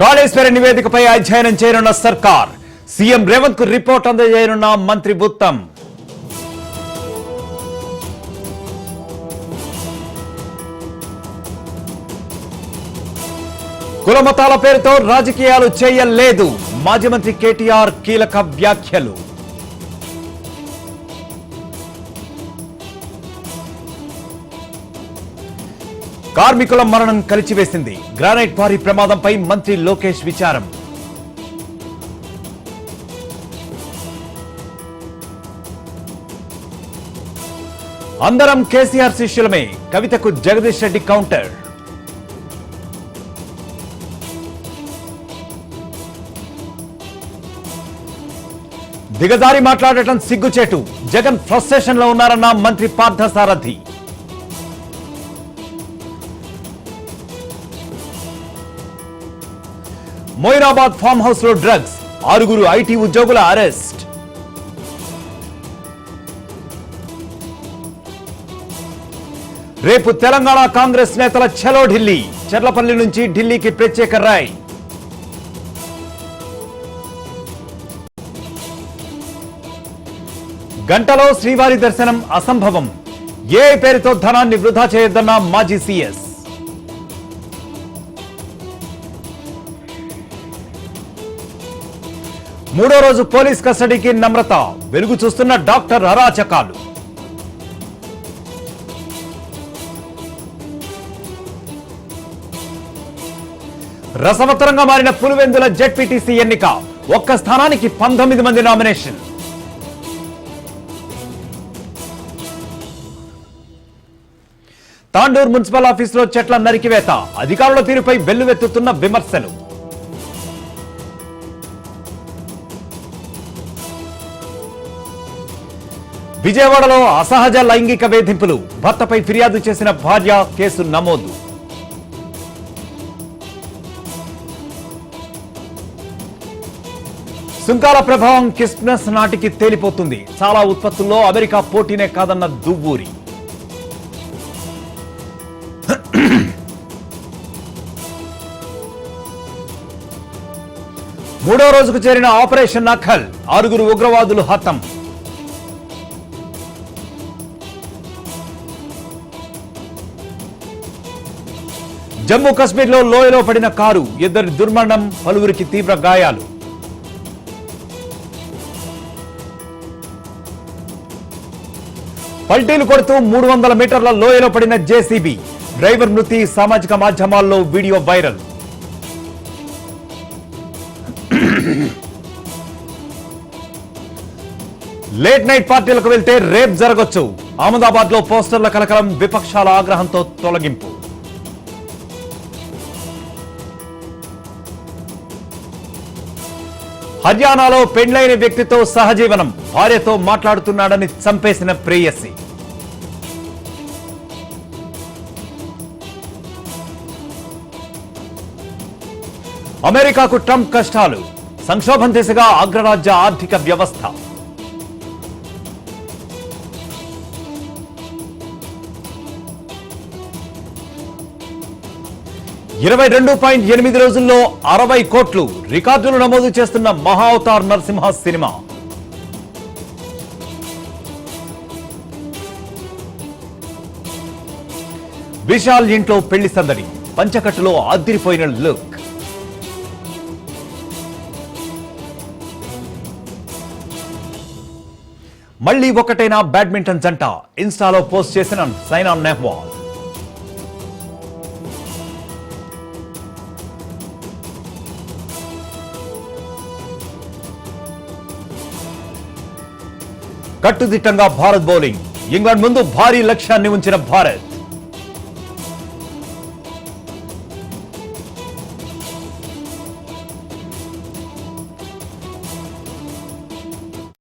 కాళేశ్వర నివేదికపై అధ్యయనం చేయనున్న సర్కార్. సీఎం రేవంత్కు రిపోర్ట్ అందజేయనున్న మంత్రి బుత్తం. కులమతాల పేరుతో రాజకీయాలు చేయలేదు. మాజీ మంత్రి కేటీఆర్ కీలక వ్యాఖ్యలు. కార్మికుల మరణం కలిచివేసింది. గ్రానైట్ భారీ ప్రమాదంపై మంత్రి లోకేష్ విచారం. అందరం కేసీఆర్ శిష్యులమే. కవితకు జగదీష్ రెడ్డి కౌంటర్. దిగజారి మాట్లాడటం సిగ్గుచేటు. జగన్ ఫ్రస్ట్రేషన్లో ఉన్నారన్న మంత్రి పార్థసారథి. మొయినాబాద్ ఫామ్ హౌస్లో డ్రగ్స్. ఆరుగురు ఐటీ ఉద్యోగుల అరెస్ట్. రేపు తెలంగాణ కాంగ్రెస్ నేతల చలో ఢిల్లీ. చెర్లపల్లి నుంచి ఢిల్లీకి ప్రత్యేక రైడ్ గంటలో శ్రీవారి దర్శనం అసంభవం. ఏ పేరుతో ధనాన్ని వృధా చేయొద్దన్న మాజీ సీఎస్. మూడో రోజు పోలీస్ కస్టడీకి నమ్రత. వెలుగు చూస్తున్న డాక్టర్ అరాచకాలు. రసవత్తరంగా మారిన పులివెందుల జెడ్పీటీసీ ఎన్నిక. ఒక్క స్థానానికి పంతొమ్మిది మంది నామినేషన్. తాండూర్ మున్సిపల్ ఆఫీసులో చెట్ల నరికివేత. అధికారుల తీరుపై వెల్లువెత్తుతున్న విమర్శలు. విజయవాడలో అసహజ లైంగిక వేధింపులు. భర్తపై ఫిర్యాదు చేసిన భార్య కేసు నమోదు. సుంకాల ప్రభావం క్రిస్మస్ నాటికి తేలిపోతుంది. చాలా ఉత్పత్తుల్లో అమెరికా పోటీనే కాదన్న దువ్వూరి. మూడో రోజుకు చేరిన ఆపరేషన్ నఖల్ ఆరుగురు ఉగ్రవాదులు హతం. జమ్మూ కాశ్మీర్లో లోయలో పడిన కారు ఇద్దరి దుర్మరణం పలువురికి తీవ్ర గాయాలు. పల్టీలు కొడుతూ మూడు వందల మీటర్ల లోయలో పడిన జేసీబీ డ్రైవర్ మృతి సామాజిక మాధ్యమాల్లో వీడియో వైరల్. లేట్ నైట్ పార్టీలకు వెళ్తే రేప్ జరగొచ్చు. అహ్మదాబాద్లో పోస్టర్ల కలకలం విపక్షాల ఆగ్రహంతో తొలగింపు. హర్యానాలో పెండ్లైన వ్యక్తితో సహజీవనం. భార్యతో మాట్లాడుతున్నాడని చంపేసిన ప్రేయసి. అమెరికాకు ట్రంప్ కష్టాలు. సంక్షోభం దిశగా అగ్రరాజ్య ఆర్థిక వ్యవస్థ. ఇరవై రెండు పాయింట్ ఎనిమిది రోజుల్లో అరవై కోట్లు రికార్డులు నమోదు చేస్తున్న మహా అవతార్ నరసింహ సినిమా. విశాల్ ఇంట్లో పెళ్ళి సందడి పంచకట్టులో అదిరిపోయిన లుక్. మళ్ళీ ఒకటైనా బ్యాడ్మింటన్ జంట ఇన్స్టాలో పోస్ట్ చేసిన సైనా నెహ్వాల్. కట్టుదిట్టంగా భారత్ బౌలింగ్. ఇంగ్లాండ్ ముందు భారీ లక్ష్యాన్ని ఉంచిన భారత్.